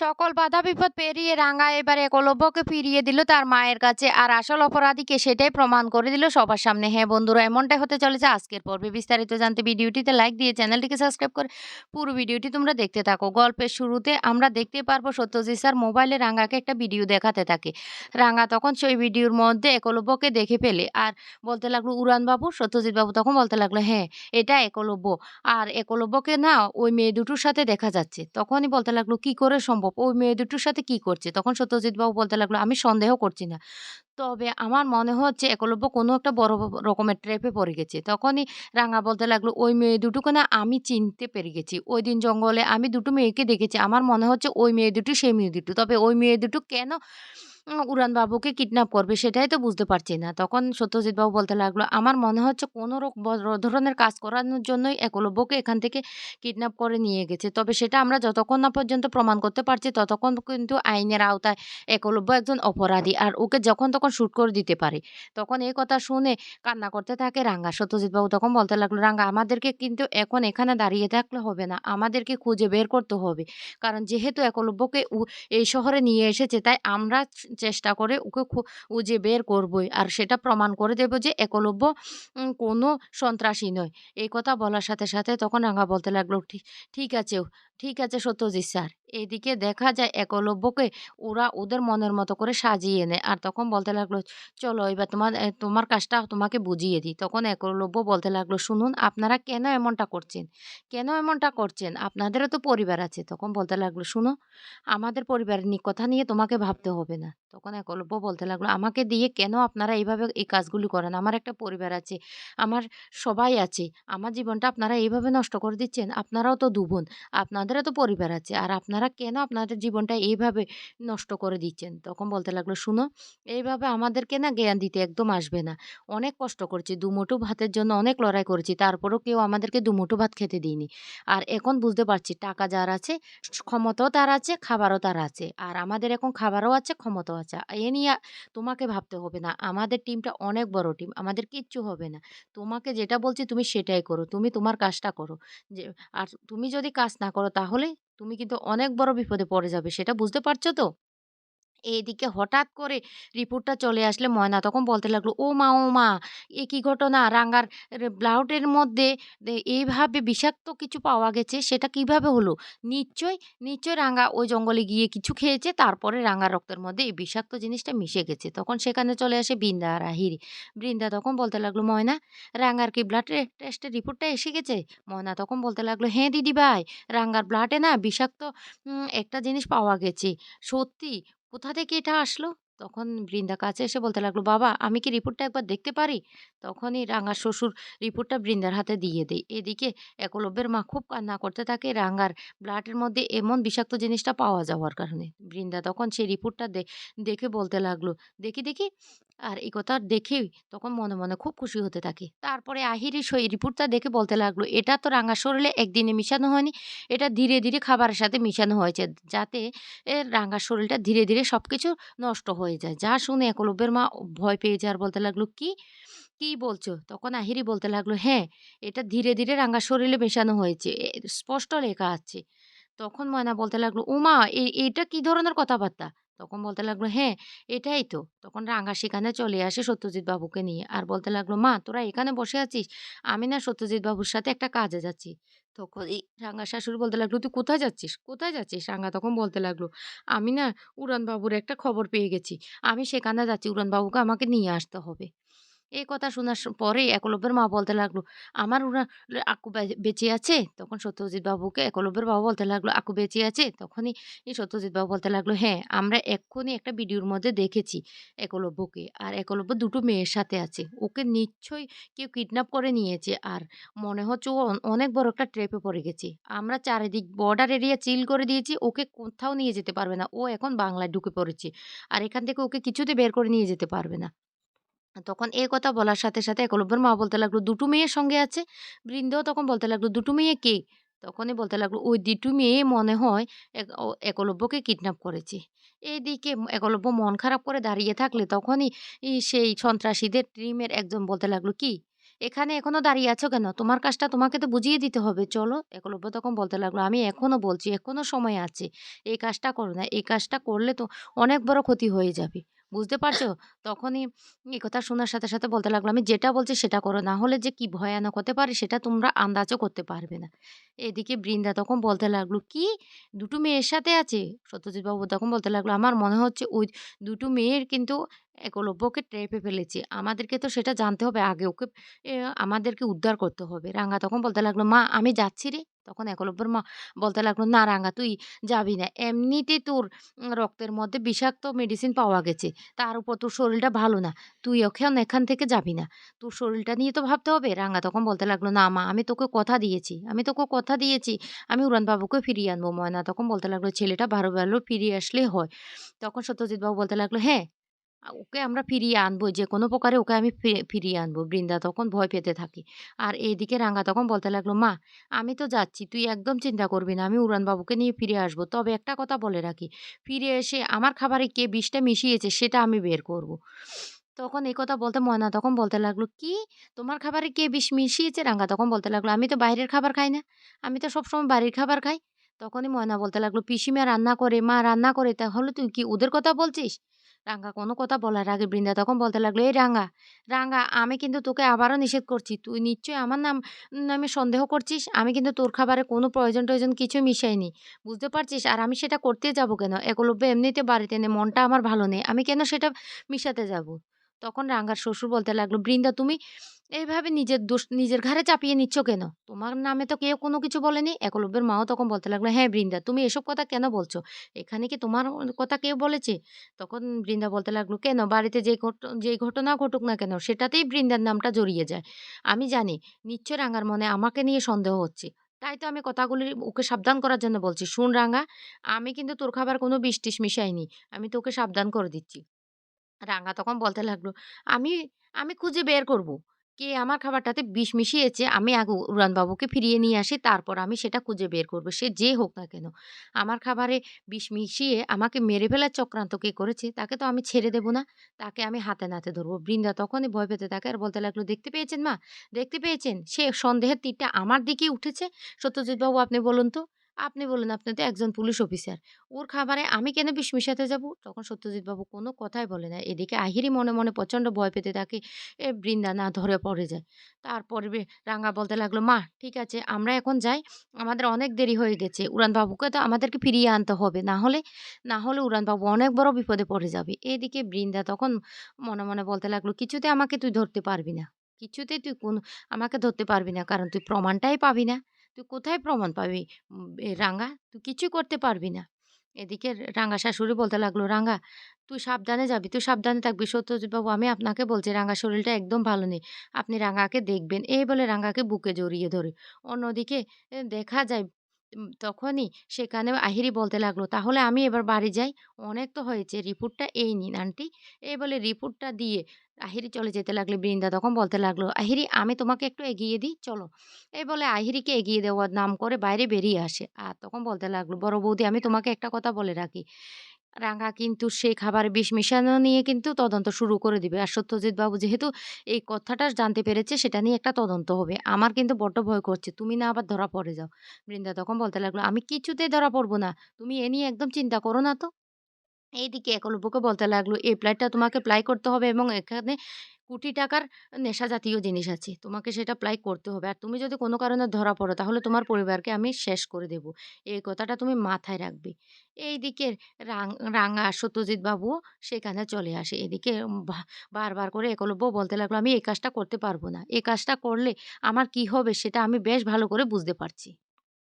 সকল বাধা বিপদ পেরিয়ে রাঙা এবার একলব্যকে ফিরিয়ে দিল তার মায়ের কাছে। আর আসল অপরাধীকে সেটাই প্রমাণ করে দিল সবার সামনে। হ্যাঁ বন্ধুরা, এমনটাই হতে চলেছে আজকের পর্বে। বিস্তারিত জানতে ভিডিওটিতে লাইক দিয়ে চ্যানেলটিকে সাবস্ক্রাইব করে পুরো ভিডিওটি তোমরা দেখতে থাকো। গল্পের শুরুতে আমরা দেখতে পারব সত্যজিৎ স্যার মোবাইলে রাঙাকে একটা ভিডিও দেখাতে থাকে। রাঙা তখন সেই ভিডিওর মধ্যে একলব্যকে দেখে ফেলে আর বলতে লাগল, উড়ানবাবু? সত্যজিৎ বাবু তখন বলতে লাগল হ্যাঁ এটা একলব্য। আর একলব্যকে না ওই মেয়ে দুটোর সাথে দেখা যাচ্ছে। তখনই বলতে লাগল, কি করে সম্ভব? ওই মেয়ে দুটোর সাথে কি করছে? তখন সত্যজিৎ বাবু বলতে লাগল, আমি সন্দেহ করছি না। তবে আমার মনে হচ্ছে একলব্য কোনো একটা বড় রকমের ট্র্যাপে পড়ে গেছে। তখনই রাঙা বলতে লাগল, ওই মেয়ে দুটোকে না আমি চিনতে পেরে গেছি। ওই দিন জঙ্গলে আমি দুটো মেয়েকে দেখেছি। আমার মনে হচ্ছে ওই মেয়ে দুটো সেই মেয়ে দুটো। তবে ওই মেয়ে দুটো কেন উড়ানবাবুকে কিডন্যাপ করবে সেটাই তো বুঝতে পারছি না। তখন সত্যজিৎ বাবু বলতে লাগল, আমার মনে হচ্ছে কোনো ধরনের কাজ করানোর জন্যই একলব্যকে এখান থেকে কিডন্যাপ করে নিয়ে গেছে। তবে সেটা আমরা যতক্ষণ না পর্যন্ত প্রমাণ করতে পারছি, ততক্ষণ কিন্তু আইনের আওতায় একলব্য একজন অপরাধী। আর ওকে যখন তখন শ্যুট করে দিতে পারে। তখন এই কথা শুনে কান্না করতে থাকে রাঙ্গা। সত্যজিৎ বাবু তখন বলতে লাগল, রাঙ্গা, আমাদেরকে কিন্তু এখন এখানে দাঁড়িয়ে থাকলে হবে না। আমাদেরকে খুঁজে বের করতে হবে। কারণ যেহেতু একলব্যকে এই শহরে নিয়ে এসেছে, তাই আমরা চেষ্টা করে ওকে ও যে বের করবই। আর সেটা প্রমাণ করে দেব যে একলব্য কোনো সন্ত্রাসী নয়। এই কথা বলার সাথে সাথে তখন আঙা বলতে লাগল, ঠিক ঠিক আছে ঠিক আছে সত্যজিৎ স্যার। এইদিকে দেখা যায় একলব্যকে ওরা ওদের মনের মতো করে সাজিয়ে নেয়। আর তখন বলতে লাগল, চলো এবার তোমার তোমার কাজটা তোমাকে বুঝিয়ে দিই। তখন একলব্য বলতে লাগল, শুনুন, আপনারা কেন এমনটা করছেন? কেন এমনটা করছেন? আপনাদেরও তো পরিবার আছে। তখন বলতে লাগল, শুনো, আমাদের পরিবারের কথা নিয়ে তোমাকে ভাবতে হবে না। তখন একলব্য বলতে লাগল, আমাকে দিয়ে কেন আপনারা এইভাবে এই কাজগুলি করেন? আমার একটা পরিবার আছে, আমার সবাই আছে, আমার জীবনটা আপনারা এইভাবে নষ্ট করে দিচ্ছেন? আপনারাও তো দুবোন আপনাদেরও তো পরিবার আছে। আর আপনারা কেন আপনাদের জীবনটা এইভাবে নষ্ট করে দিচ্ছেন? তখন বলতে লাগল, শুনো, এইভাবে আমাদেরকে না জ্ঞান দিতে একদম আসবে না। অনেক কষ্ট করছি, দুমুঠো ভাতের জন্য অনেক লড়াই করেছি, তারপরেও কেউ আমাদেরকে দুমুঠো ভাত খেতে দিইনি আর এখন বুঝতে পারছি, টাকা যার আছে, ক্ষমতাও তার আছে, খাবারও তার আছে। আর আমাদের এখন খাবারও আছে, ক্ষমতাও আছে। এ নিয়ে তোমাকে ভাবতে হবে না। আমাদের টিমটা অনেক বড় টিম, আমাদের কিচ্ছু হবে না। তোমাকে যেটা বলছি তুমি সেটাই করো। তুমি তোমার কাজটা করো। যে, আর তুমি যদি কাজ না করো তাহলে তুমি কিন্তু অনেক বড় বিপদে পড়ে যাবে সেটা বুঝতে পারছ তো? এইদিকে হঠাৎ করে রিপোর্টটা চলে আসলে ময়না। তখন বলতে লাগল, ও মা ও মা, এ কী ঘটনা? রাঙ্গার ব্লাউটের মধ্যে এইভাবে বিষাক্ত কিছু পাওয়া গেছে, সেটা কীভাবে হলো? নিশ্চয় নিশ্চয় রাঙ্গা ওই জঙ্গলে গিয়ে কিছু খেয়েছে, তারপরে রাঙ্গার রক্তের মধ্যে এই বিষাক্ত জিনিসটা মিশে গেছে। তখন সেখানে চলে আসে বৃন্দা আর আহিরি। বৃন্দা তখন বলতে লাগল, ময়না রাঙ্গার কি ব্লাড টেস্টের রিপোর্টটা এসে গেছে? ময়না তখন বলতে লাগল হ্যাঁ দিদি ভাই রাঙ্গার ব্লাডে না বিষাক্ত একটা জিনিস পাওয়া গেছে। সত্যি কোথা থেকে এটা আসলো? তখন বৃন্দা কাছে এসে বলতে লাগল, "বাবা আমি কি রিপোর্টটা একবার দেখতে পারি?" তখনই রাঙার শ্বশুর রিপোর্টটা বৃন্দার হাতে দিয়ে দেয়। এদিকে একলব্যের মা খুব কান্না করতে থাকে রাঙার ব্লাডের মধ্যে এমন বিষাক্ত জিনিসটা পাওয়া যাওয়ার কারণে। বৃন্দা তখন সেই রিপোর্টটা দেখে বলতে লাগল, "দেখি, দেখি।" আর এই কথা দেখেই তখন মনে, মনে খুব খুশি হতে থাকে। তারপরে আহিরি সেই রিপোর্টটা দেখে বলতে লাগল, "এটা তো রাঙার শরীরে একদিনে মিশানো হয়নি। এটা ধীরে, ধীরে খাবারের সাথে মিশানো হয়েছে। যাতে এর রাঙার শরীরটা ধীরে, ধীরে সব কিছু নষ্ট হয়ে যায়। যা শুনে একলব্যের মা ভয় পেয়ে যায় আর বলতে লাগল, "কি? কি বলছো?" তখন আহিরি বলতে লাগল, "হ্যাঁ, এটা ধীরে, ধীরে রাঙার শরীরে মেশানো হয়েছে। স্পষ্ট লেখা আছে।" তখন ময়না বলতে লাগল, উমা এটা কি ধরনের কথাবার্তা?" তখন বলতে লাগল, "হ্যাঁ, এটাই তো।" তখন রাঙা সেখানে চলে আসে সত্যজিৎ বাবুকে নিয়ে। আর বলতে লাগল, "মা তোরা এখানে বসে আছিস? আমি না সত্যজিৎ বাবুর সাথে একটা কাজে যাচ্ছি।" তখন এই রাঙ্গা শাশুড়ি বলতে লাগল, "তুই কোথায় যাচ্ছিস? কোথায় যাচ্ছিস?" রাঙ্গা তখন বলতে লাগল, "আমি না উড়ানবাবুর একটা খবর পেয়ে গেছি। আমি সেখানে যাচ্ছি। উড়ানবাবুকে আমাকে নিয়ে আসতে হবে।" এই কথা শোনার স পরেই একলব্যের মা বলতে লাগল, "আমার উড়া আকু বেঁচে আছে?" তখন সত্যজিৎ বাবুকে একলব্যের বাবা বলতে লাগল, "আকু বেঁচে আছে?" তখনই সত্যজিৎ বাবু বলতে লাগল, "হ্যাঁ, আমরা এক্ষুনি একটা ভিডিওর মধ্যে দেখেছি একলব্যকে। আর একলব্য দুটো মেয়ের সাথে আছে। ওকে নিশ্চয়ই কেউ কিডন্যাপ করে নিয়েছে। আর মনে হচ্ছে ও অনেক বড় একটা ট্রেপে পড়ে গেছে। আমরা চারিদিক বর্ডার এরিয়া চিল করে দিয়েছি। ওকে কোথাও নিয়ে যেতে পারবে না। ও এখন বাংলায় ঢুকে পড়েছে। আর এখান থেকে ওকে কিছুতে বের করে নিয়ে যেতে পারবে না।" তখন এই কথা বলার সাথে, সাথে একলব্যের মা বলতে লাগল, "দুটো মেয়ের সঙ্গে আছে?" বৃন্দাও তখন বলতে লাগল, "দুটো মেয়ে কে?" তখনই বলতে লাগল, "ওই দুটো মেয়ে মনে হয় একলব্যকে কিডন্যাপ করেছে।" এইদিকে একলব্য মন খারাপ করে দাঁড়িয়ে থাকলে তখনই সেই সন্ত্রাসীদের টিমের একজন বলতে লাগল, "কি? এখানে এখনও দাঁড়িয়ে আছো কেন? তোমার কাজটা তোমাকে তো বুঝিয়ে দিতে হবে। চলো। একলব্য তখন বলতে লাগল, "আমি এখনও বলছি, এখনও সময় আছে। এই কাজটা করো না। এই কাজটা করলে তো অনেক বড় ক্ষতি হয়ে যাবে। বুঝতে পারছ?" তখনই এই কথা শোনার সাথে, সাথে বলতে লাগল, "আমি যেটা বলছি সেটা করো। না হলে যে কি ভয়ানক হতে পারে সেটা তোমরা আন্দাজও করতে পারবে না।" এদিকে বৃন্দা তখন বলতে লাগল, "কি? দুটো মেয়ের সাথে আছে?" সত্যজিৎ বাবু তখন বলতে লাগল, "আমার মনে হচ্ছে ওই দুটো মেয়ের কিন্তু একলব্যকে ট্র্যাপে ফেলেছে। আমাদেরকে তো সেটা জানতে হবে আগে। ওকে আমাদেরকে উদ্ধার করতে হবে।" রাঙ্গা তখন বলতে লাগল, "মা আমি যাচ্ছি রে।" তখন একলব্যর মা বলতে লাগল, "না রাঙ্গা তুই যাবি না। এমনিতেই তোর রক্তের মধ্যে বিষাক্ত মেডিসিন পাওয়া গেছে। তার উপর তোর শরীরটা ভালো না। তুই এখন এখান থেকে যাবি না। তোর শরীরটা নিয়ে তো ভাবতে হবে।" রাঙ্গা তখন বলতে লাগল, "না মা আমি তোকে কথা দিয়েছি। আমি তোকে কথা দিয়েছি আমি উড়ানবাবুকে ফিরিয়ে আনব।" ময়না তখন বলতে লাগল, "ছেলেটা ভালো, ভালো ফিরিয়ে আসলেই হয়।" তখন সত্যজিৎ বাবু বলতে লাগল, "হ্যাঁ, ওকে আমরা ফিরিয়ে আনব যে কোনো প্রকারে ওকে আমি ফিরিয়ে আনব।" বৃন্দা তখন ভয় পেতে থাকি আর এইদিকে রাঙ্গা তখন বলতে লাগল, "মা আমি তো যাচ্ছি। তুই একদম চিন্তা করবি না। আমি উড়ানবাবুকে নিয়ে ফিরে আসব। তবে একটা কথা বলে রাখি, ফিরে এসে আমার খাবারে কে বিষটা মিশিয়েছে সেটা আমি বের করব।" তখন এই কথা বলতে ময়না তখন বলতে লাগল, "কি? তোমার খাবারে কে বিষ মিশিয়েছে?" রাঙ্গা তখন বলতে লাগল, "আমি তো বাইরের খাবার খাই না। আমি তো সবসময় বাড়ির খাবার খাই।" তখনই ময়না বলতে লাগল, "পিসিমা রান্না করে, মা রান্না করে তাহলে তুই কি ওদের কথা বলছিস?" রাঙ্গা কোনো কথা বলার আগে বৃন্দা তখন বলতে লাগল, "এই রাঙ্গা, রাঙ্গা আমি কিন্তু তোকে আবারও নিষেধ করছি। তুই নিশ্চয়ই আমার নাম নামে সন্দেহ করছিস। আমি কিন্তু তোর খাবারে কোনো প্রয়োজন-টয়োজন কিছু মিশাইনি। বুঝতে পারছিস? আর আমি সেটা করতে যাব কেন? একলব্য এমনিতে বাড়িতে নেই। মনটা আমার ভালো নেই। আমি কেন সেটা মিশাতে যাব?" তখন রাঙ্গার শ্বশুর বলতে লাগল, "বৃন্দা তুমি এইভাবে নিজের দোষ নিজের ঘাড়ে চাপিয়ে নিচ্ছ কেন? তোমার নামে তো কেউ কোনো কিছু বলেনি।" একলব্যের মাও তখন বলতে লাগল, "হ্যাঁ বৃন্দা তুমি এসব কথা কেন বলছো? এখানে কি তোমার কথা কেউ বলেছে?" তখন বৃন্দা বলতে লাগল, "কেন? বাড়িতে ঘট যেই ঘটনা ঘটুক না কেন সেটাতেই বৃন্দার নামটা জড়িয়ে যায়। আমি জানি নিশ্চয়ই রাঙ্গার মনে আমাকে নিয়ে সন্দেহ হচ্ছে। তাই তো আমি কথাগুলি ওকে সাবধান করার জন্য বলছি। শুন রাঙ্গা, আমি কিন্তু তোর খাবার কোনো বিষ-টিস মিশাইনি। আমি তোকে সাবধান করে দিচ্ছি।" রাঙ্গা তখন বলতে লাগল, "আমি আমি খুঁজে বের করব। কে আমার খাবারটাতে বিষ মিশিয়েছে আমি আগে উড়ানবাবুকে ফিরিয়ে নিয়ে আসি তারপর আমি সেটা খুঁজে বের করব। সে যে হোক না কেন। আমার খাবারে বিষ মিশিয়ে আমাকে মেরে ফেলার চক্রান্ত কে করেছে তাকে তো আমি ছেড়ে দেব না। তাকে আমি হাতে নাতে ধরবো বৃন্দা তখনই ভয় পেতে থাকে আর বলতে লাগল, "দেখতে পেয়েছেন মা? দেখতে পেয়েছেন? সে সন্দেহের তীরটা আমার দিকেই উঠেছে। সত্যজিৎবাবু আপনি বলুন তো? আপনি বলুন, আপনি তো একজন পুলিশ অফিসার। ওর খাবারে আমি কেন বিষ মিশাতে যাব?" তখন সত্যজিৎ বাবু কোনো কথাই বলে না। এদিকে আহিরি মনে, মনে প্রচণ্ড ভয় পেতে থাকে। এ বৃন্দা না ধরে পড়ে যায়। তারপরে রাঙা বলতে লাগল, "মা ঠিক আছে আমরা এখন যাই। আমাদের অনেক দেরি হয়ে গেছে। উড়ানবাবুকে তো আমাদেরকে ফিরিয়ে আনতে হবে। না হলে না হলে উড়ানবাবু অনেক বড় বিপদে পড়ে যাবে।" এদিকে বৃন্দা তখন মনে, মনে বলতে লাগল, "কিছুতে আমাকে তুই ধরতে পারবি না। কিছুতে তুই কোন আমাকে ধরতে পারবি না। কারণ তুই প্রমাণটাই পাবি না। তুই কোথায় প্রমাণ পাবি রাঙ্গা? তুই কিছু করতে পারবি না।" এদিকে রাঙ্গা শাশুড়ি বলতে লাগল, "রাঙ্গা তুই সাবধানে যাবি, তুই সাবধানে থাকবি। সত্যজিৎ বাবু আমি আপনাকে বলছি রাঙ্গা শরীরটা একদম ভালো নেই। আপনি রাঙ্গাকে দেখবেন।" এই বলে রাঙ্গাকে বুকে জড়িয়ে ধরে। অন্যদিকে দেখা যায় তখনই সেখানে আহিরি বলতে লাগল, "তাহলে আমি এবার বাড়ি যাই। অনেক তো হয়েছে। রিপোর্টটা এই নিন আন্টি।" এই বলে রিপোর্টটা দিয়ে আহিরি চলে যেতে লাগল বৃন্দা তখন বলতে লাগল, "আহিরি আমি তোমাকে একটু এগিয়ে দিই চলো।" এই বলে আহিরিকে এগিয়ে দেওয়ার নাম করে বাইরে বেরিয়ে আসে। আর তখন বলতে লাগল, "বড় বৌদি আমি তোমাকে একটা কথা বলে রাখি। রাঙ্গা কিন্তু সেই খাবারে বিষ মিশানো নিয়ে কিন্তু তদন্ত শুরু করে দিবে। আর সত্যজিৎ বাবু যেহেতু এই কথাটা জানতে পেরেছে সেটা নিয়ে একটা তদন্ত হবে। আমার কিন্তু বড্ড ভয় করছে। তুমি না আবার ধরা পড়ে যাও।" বৃন্দা তখন বলতে লাগল, "আমি কিছুতেই ধরা পড়ব না। তুমি এ নিয়ে একদম চিন্তা করো না তো।" এইদিকে একলব্যকে বলতে লাগল, "এই প্ল্যাটটা তোমাকে প্লাই করতে হবে এবং এখানে কোটি টাকার নেশা জাতীয় জিনিস আছে। তোমাকে সেটা প্লাই করতে হবে। আর তুমি যদি কোনো কারণে ধরা পড়ো তাহলে তোমার পরিবারকে আমি শেষ করে দেব। এই কথাটা তুমি মাথায় রাখবে।" এইদিকে রাং রাঙ্গা আর সত্যজিৎ বাবুও সেখানে চলে আসে। এদিকে বারবার করে একলব্য বলতে লাগল, "আমি এই কাজটা করতে পারব না। এই কাজটা করলে আমার কি হবে সেটা আমি বেশ ভালো করে বুঝতে পারছি।"